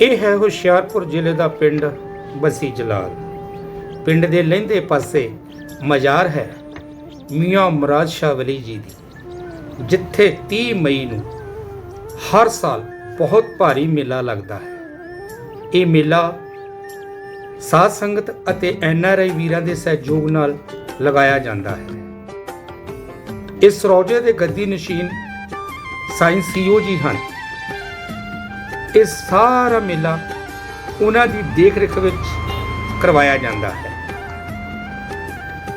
ਇਹ ਹੈ ਹੁਸ਼ਿਆਰਪੁਰ ਜ਼ਿਲ੍ਹੇ ਦਾ ਪਿੰਡ ਬਸੀ ਜਲਾਲ। ਪਿੰਡ ਦੇ ਲਹਿੰਦੇ ਪਾਸੇ ਮਜ਼ਾਰ ਹੈ ਮੀਆਂ ਮੁਰਾਦ ਸ਼ਾਹ ਵਲੀ ਜੀ ਦੀ, ਜਿੱਥੇ 30 ਮਈ ਨੂੰ ਹਰ ਸਾਲ ਬਹੁਤ ਭਾਰੀ ਮੇਲਾ ਲੱਗਦਾ ਹੈ। ਇਹ ਮੇਲਾ ਸਾਧ ਸੰਗਤ ਅਤੇ ਐੱਨ ਆਰ ਆਈ ਵੀਰਾਂ ਦੇ ਸਹਿਯੋਗ ਨਾਲ ਲਗਾਇਆ ਜਾਂਦਾ ਹੈ। ਇਸ ਰੋਜੇ ਦੇ ਗੱਦੀ ਨਸ਼ੀਨ ਸਾਇੰਸ ਸੀਓ ਜੀ ਹਨ। ਇਹ ਸਾਰਾ ਮੇਲਾ ਉਹਨਾਂ ਦੀ ਦੇਖ ਰੇਖ ਵਿੱਚ ਕਰਵਾਇਆ ਜਾਂਦਾ ਹੈ।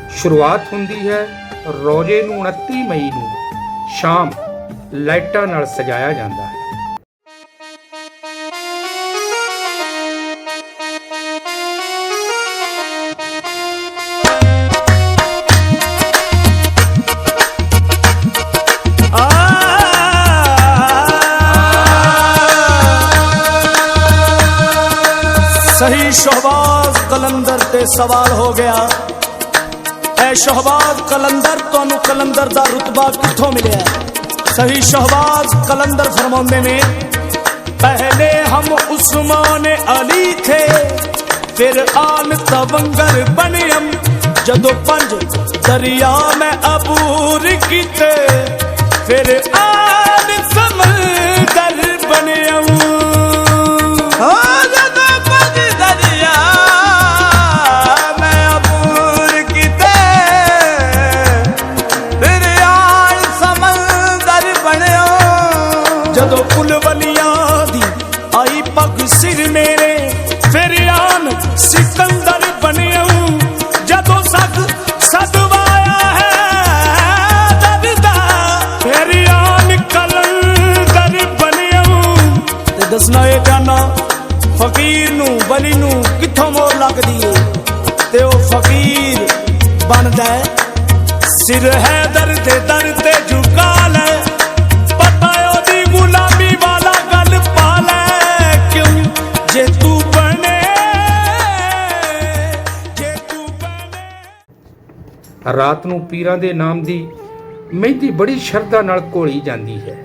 ਸ਼ੁਰੂਆਤ ਹੁੰਦੀ ਹੈ ਰੋਜੇ ਨੂੰ 29 ਮਈ ਨੂੰ ਸ਼ਾਮ ਲਾਈਟਾਂ ਨਾਲ ਸਜਾਇਆ ਜਾਂਦਾ ਹੈ। ਸਹੀ ਸ਼ਹਬਾਜ਼ ਕਲੰਦਰ ਤੇ ਸਵਾਲ ਹੋ ਗਿਆ। ਐ ਸ਼ਹਬਾਜ਼ ਕਲੰਦਰ, ਤੁਹਾਨੂੰ ਕਲੰਦਰ ਦਾ ਰਤਬਾ ਕਿੱਥੋਂ ਮਿਲਿਆ? ਸਹੀ ਸ਼ਹਬਾਜ਼ ਕਲੰਦਰ ਫਰਮਾਉਂਦੇ ਨੇ, ਪਹਿਲੇ ਹਮ ਉਸਮਾਨ ਅਲੀ ਥੇ, ਫਿਰ ਆਨ ਤਵੰਗਰ ਬਣੇ ਹਮ ਜਦੋਂ ਪੰਜ ਦਰਿਆ ਮੈਂ ਅਬੂਰ ਕੀਤੇ, ਫਿਰ ਆਨ ਸਮਲ ਤੇ ਦੱਸਣਾ ਫਕੀਰ ਨੂੰ ਬਲੀ ਨੂੰ ਕਿੱਥੋਂ ਮੋਰ ਲੱਗਦੀ ਏ? ਤੇ ਉਹ ਫਕੀਰ ਬਣਦਾ ਹੈ ਸਿਰ ਹੈ ਦਰ ਤੇ ਦਰ ਤੇ ਝੁਕਾ ਲੈ। ਪਤਾ ਉਹਦੀ ਗੁਲਾਮੀ ਵਾਲਾ ਗੱਲ ਪਾ ਲੈ। ਕਿਉਂ? ਜੇ ਤੂੰ ਬਣੇ, ਜੇ ਤੂੰ ਬਣੇ। ਰਾਤ ਨੂੰ ਪੀਰਾਂ ਦੇ ਨਾਮ ਦੀ ਮਹਿੰਦੀ ਬੜੀ ਸ਼ਰਧਾ ਨਾਲ ਘੋਲੀ ਜਾਂਦੀ ਹੈ।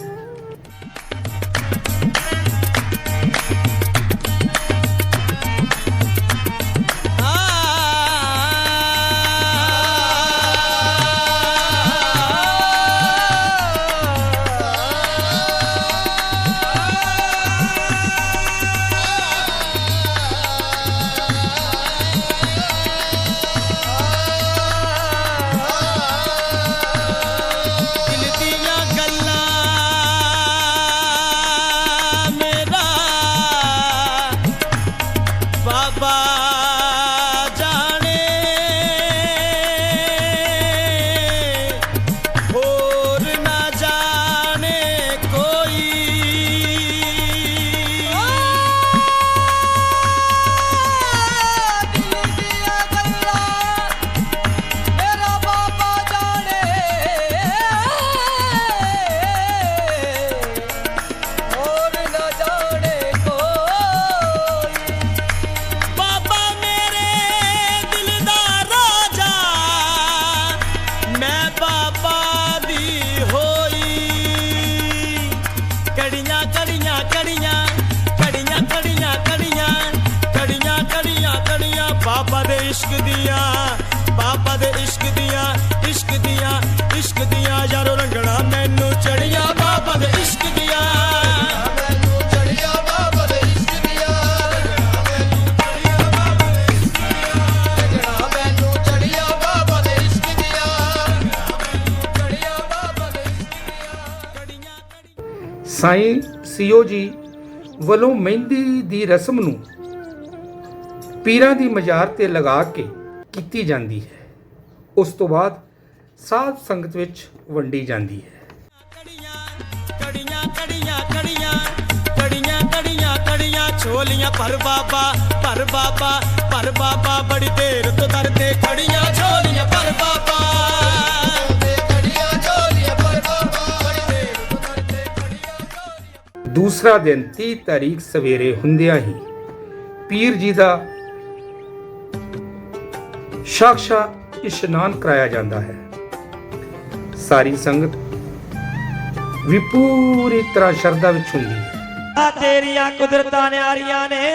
ਰੰਗਣਾ ਮੈਨੂੰ ਚੜੀਆਂ ਬਾਬਾ ਦੇ ਇਸ਼ਕ ਦੀਆਂ ਮੈਨੂੰ ਚੜੀਆਂ ਬਾਬਾ ਦੇ ਇਸ਼ਕ ਦੀਆਂ ਮੈਨੂੰ ਚੜੀਆਂ ਬਾਬਾ ਦੇ ਇਸ਼ਕ ਦੀਆਂ ਚੜੀਆਂ ਬਾਬਾ ਦੇ ਇਸ਼ਕ ਦੀਆਂ। ਸਾਈਂ ਸੀਓ ਜੀ ਵੱਲੋਂ ਮਹਿੰਦੀ ਦੀ ਰਸਮ ਨੂੰ ਪੀਰਾਂ ਦੀ ਮਜ਼ਾਰ ਤੇ ਲਗਾ ਕੇ ਕੀਤੀ ਜਾਂਦੀ ਹੈ। ਉਸ ਤੋਂ ਬਾਅਦ ਸਾਧ ਸੰਗਤ ਵਿੱਚ ਵੰਡੀ ਜਾਂਦੀ ਹੈ। ਕੜੀਆਂ ਕੜੀਆਂ ਕੜੀਆਂ ਕੜੀਆਂ, ਛੋਲੀਆਂ ਪਰ ਬਾਬਾ ਪਰ ਬਾਬਾ ਪਰ ਬਾਬਾ, ਬੜੀ ਦੇਰ ਤੋਂ ਦਰ ਕੜੀਆਂ, ਛੋਲੀਆਂ ਪਰ ਬਾਬਾ। ਦੂਸਰਾ ਦਿਨ 30 ਤਾਰੀਖ ਸਵੇਰੇ ਹੁੰਦਿਆਂ ਹੀ ਪੀਰ ਜੀ ਦਾ ਸਾਖਸ਼ਾ ਇਸ਼ਨਾਨ ਕਰਾਇਆ ਜਾਂਦਾ ਹੈ। ਸਾਰੀ ਸੰਗਤ ਵੀ ਪੂਰੀ ਤਰ੍ਹਾਂ ਸ਼ਰਧਾ ਵਿੱਚ ਹੁੰਦੀ ਹੈ। ਆ ਤੇਰੀਆਂ ਕੁਦਰਤਾਂ ਨਿਆਰੀਆਂ ਨੇ।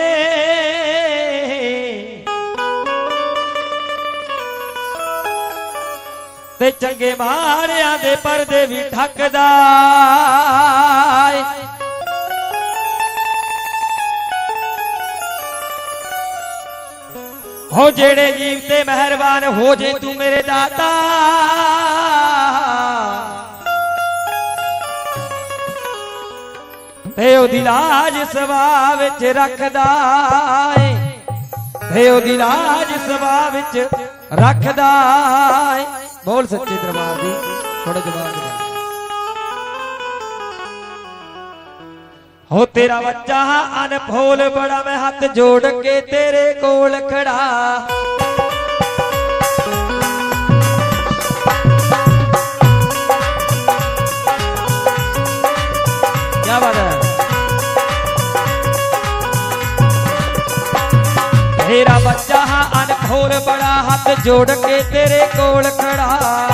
ਤੇ ਚੰਗੇ ਮਾਰਿਆਂ ਦੇ ਪਰਦੇ ਵੀ ਠੱਕਦਾ ਏ। ਹੋ ਜਿਹੜੇ ਜੀਵ ਤੇ ਮਿਹਰਬਾਨ ਹੋ ਜੇ ਤੂੰ ਮੇਰੇ ਦਾਤਾ। ਉਹਦੀ ਲਾਜ ਸਵਾ ਵਿੱਚ ਰੱਖਦਾ ਏ। ਤੇ ਉਹਦੀ ਲਾਜ ਸਵਾ ਵਿੱਚ ਰੱਖਦਾ ਏ। ਬੋਲ ਸੱਚੇ ਦਰਬਾਰ ਦੀ ਥੋੜਾ ਜਵਾਬ ਦੇ ਹੋ ਤੇਰਾ ਬੱਚਾ ਅਨਫੋਲ, ਬੜਾ ਮੈਂ ਹੱਥ ਜੋੜ ਕੇ ਤੇਰੇ ਕੋਲ ਖੜਾ। ਅਨਫੋਲ ਬੜਾ ਹੱਥ ਜੋੜ ਕੇ ਤੇਰੇ ਕੋਲ ਖੜਾ।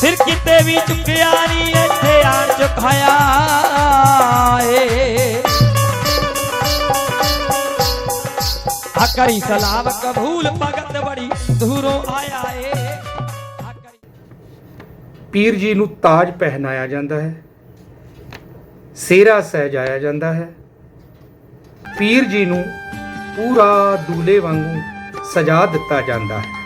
ਸਿਰ ਕਿਤੇ ਵੀ ਚੁੱਕਿਆ ਨਹੀਂ ਇੱਥੇ ਆਣ ਚੁਕਾਇਆ ਏ। ਆ ਕਰੀ ਸਲਾਮ ਕਬੂਲ ਭਗਤ ਬੜੀ ਦੂਰੋਂ ਆਇਆ ਏ। ਪੀਰ ਜੀ ਨੂੰ ਤਾਜ ਪਹਿਨਾਇਆ ਜਾਂਦਾ ਹੈ। ਸਿਹਰਾ ਸਹਿਜਾਇਆ ਜਾਂਦਾ ਹੈ। ਪੀਰ ਜੀ ਨੂੰ ਪੂਰਾ ਦੂਲੇ ਵਾਂਗੂ ਸਜਾ ਦਿੱਤਾ ਜਾਂਦਾ ਹੈ।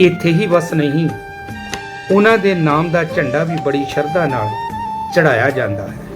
ਇੱਥੇ ਹੀ ਬਸ ਨਹੀਂ। ਉਹਨਾਂ ਦੇ ਨਾਮ ਦਾ ਝੰਡਾ ਵੀ ਬੜੀ ਸ਼ਰਧਾ ਨਾਲ ਚੜਾਇਆ ਜਾਂਦਾ ਹੈ।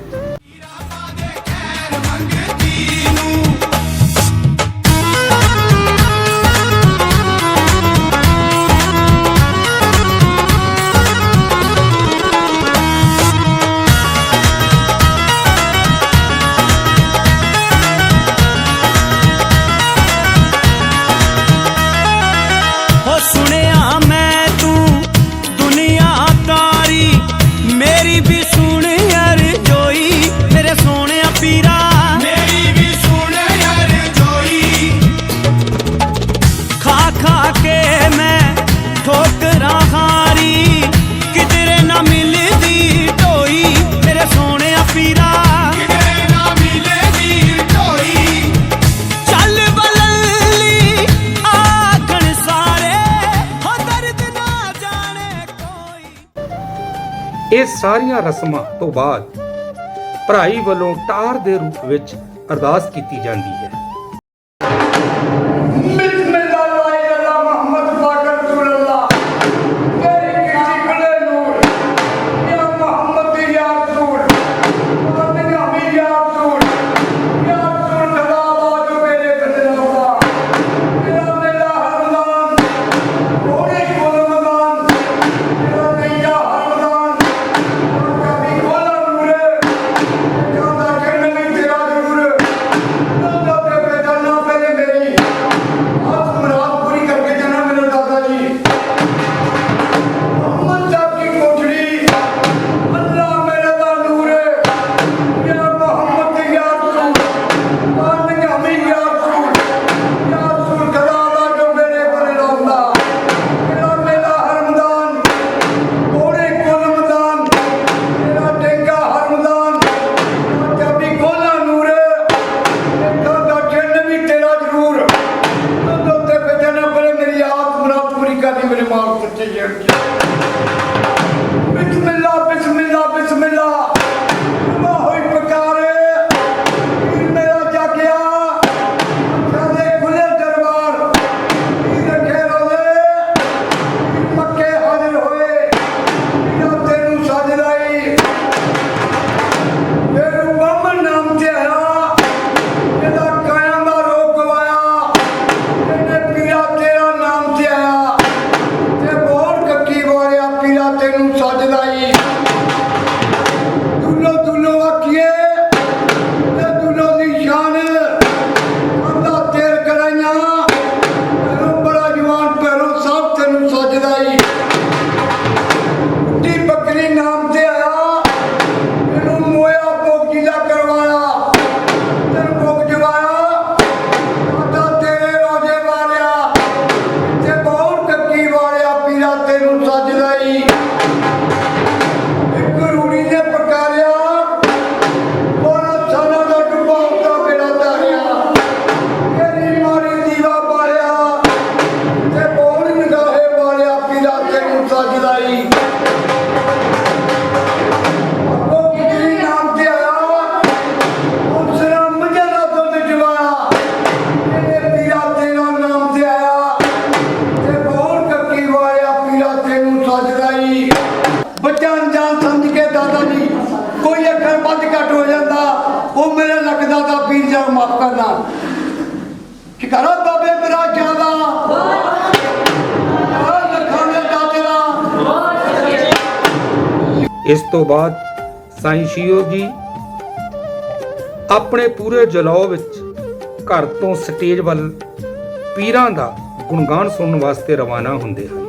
ਸਾਰੀਆਂ ਰਸਮਾਂ ਤੋਂ ਬਾਅਦ ਭਰਾਈ ਵੱਲੋਂ ਟਾਰ ਦੇ ਰੂਪ ਵਿੱਚ ਅਰਦਾਸ ਕੀਤੀ ਜਾਂਦੀ ਹੈ। artık yenge. Bismillah. ਮੈਂ ਵੱਧ ਘੱਟ ਹੋ ਜਾਂਦਾ ਉਹ ਮੇਰੇ ਲੱਗਦਾ ਦਾ ਪੀਰ ਜਾਨ ਮਾਫ ਕਰਨਾ। ਸ਼ਿਕਾਰਾ ਬਾਬੇ ਮੇਰਾ ਚਾਹਦਾ ਇਸ ਤੋਂ ਬਾਅਦ ਸਾਈਸ਼ੀਓ ਜੀ ਆਪਣੇ ਪੂਰੇ ਜਲੌ ਵਿੱਚ ਘਰ ਤੋਂ ਸਟੇਜ ਵੱਲ ਪੀਰਾਂ ਦਾ ਗੁਣਗਾਨ ਸੁਣਨ ਵਾਸਤੇ ਰਵਾਨਾ ਹੁੰਦੇ ਹਨ।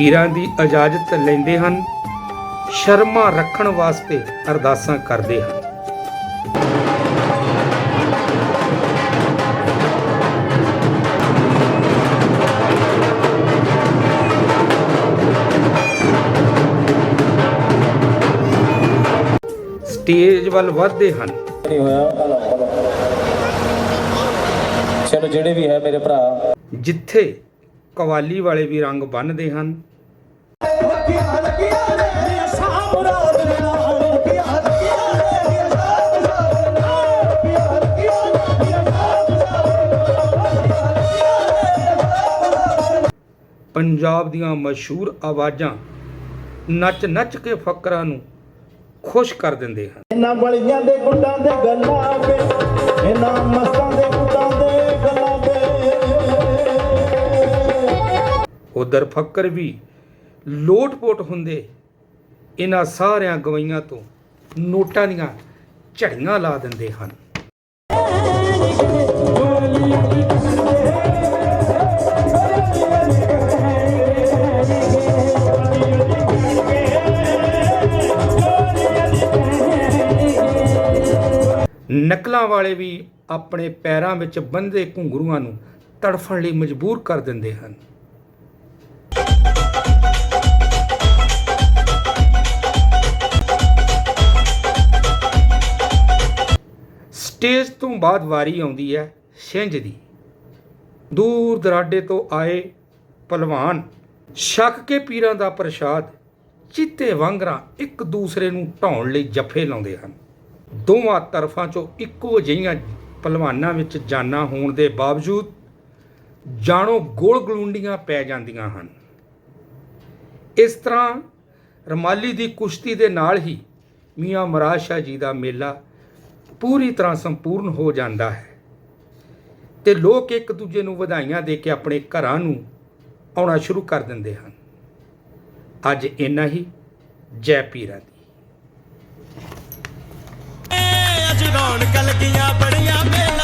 ਪੀਰਾਂ ਦੀ ਇਜਾਜ਼ਤ ਲੈਂਦੇ ਹਨ ਸ਼ਰਮਾ ਰੱਖਣ ਵਾਸਤੇ ਅਰਦਾਸਾਂ ਕਰਦੇ ਹਨ। ਸਟੇਜ ਵੱਲ ਵੱਧਦੇ ਹਨ। ਚਲੋ ਜਿਹੜੇ ਵੀ ਹੈ ਮੇਰੇ ਭਰਾ। ਜਿੱਥੇ ਕਵਾਲੀ ਵਾਲੇ ਵੀ ਰੰਗ ਬੰਨਦੇ ਹਨ ਪੰਜਾਬ ਦੀਆਂ ਮਸ਼ਹੂਰ ਆਵਾਜ਼ਾਂ ਨੱਚ ਨੱਚ ਕੇ ਫਕਰਾਂ ਨੂੰ ਖੁਸ਼ ਕਰ ਦਿੰਦੇ ਹਨ। ਇਹਨਾਂ ਬਲੀਆਂ ਦੇ ਗੁੱਡਾਂ ਦੇ ਗੱਲਾਂ ਵੇ ਇਹਨਾਂ ਮਸਤਾਂ ਦੇ ਗੁੱਡਾਂ ਦੇ ਗੱਲਾਂ ਵੇ ਉਧਰ ਫੱਕਰ ਵੀ ਲੋਟਪੋਟ ਹੁੰਦੇ ਇਹਨਾਂ ਸਾਰਿਆਂ ਗਵਈਆਂ ਤੋਂ ਨੋਟਾਂ ਦੀਆਂ ਝੜੀਆਂ ਲਾ ਦਿੰਦੇ ਹਨ। ਨਕਲਾਂ ਵਾਲੇ ਵੀ ਆਪਣੇ ਪੈਰਾਂ ਵਿੱਚ ਬੰਦੇ ਘੁੰਗਰੂਆਂ ਨੂੰ ਤੜਫਣ ਲਈ ਮਜਬੂਰ ਕਰ ਦਿੰਦੇ ਹਨ। ਸਟੇਜ ਤੋਂ ਬਾਅਦ ਵਾਰੀ ਆਉਂਦੀ ਹੈ ਛਿੰਝ ਦੀ। ਦੂਰ ਦਰਾਡੇ ਤੋਂ ਆਏ ਪਹਿਲਵਾਨ, ਛੱਕ ਕੇ ਪੀਰਾਂ ਦਾ ਪ੍ਰਸ਼ਾਦ, ਚਿੱਤੇ ਵਾਂਗਰਾਂ ਇੱਕ ਦੂਸਰੇ ਨੂੰ ਢਾਉਣ ਲਈ ਜੱਫੇ ਲਾਉਂਦੇ ਹਨ। ਦੋਵਾਂ ਤਰਫਾਂ ਚੋਂ ਇੱਕੋ ਜਿਹੀਆਂ ਪਹਿਲਵਾਨਾਂ ਵਿੱਚ ਜਾਨਾਂ ਹੋਣ ਦੇ ਬਾਵਜੂਦ ਜਾਣੋ ਗੋਲ ਗਲੂੰਡੀਆਂ ਪੈ ਜਾਂਦੀਆਂ ਹਨ। ਇਸ ਤਰ੍ਹਾਂ ਰਮਾਲੀ ਦੀ ਕੁਸ਼ਤੀ ਦੇ ਨਾਲ ਹੀ ਮੀਆਂ ਮਰਾਦ ਸ਼ਾਹ ਜੀ ਦਾ ਮੇਲਾ ਪੂਰੀ ਤਰ੍ਹਾਂ ਸੰਪੂਰਨ ਹੋ ਜਾਂਦਾ ਹੈ। ਤੇ ਲੋਕ ਇੱਕ ਦੂਜੇ ਨੂੰ ਵਧਾਈਆਂ ਦੇ ਕੇ ਆਪਣੇ ਘਰਾਂ ਨੂੰ ਆਉਣਾ ਸ਼ੁਰੂ ਕਰ ਦਿੰਦੇ ਹਨ। ਅੱਜ ਇੰਨਾ ਹੀ। ਜੈ ਪੀਰਾਂ ਦੀ। ਅੱਜ ਰੌਣਕ ਲੱਗੀਆਂ, ਬੜੀਆਂ ਮੇਲਾ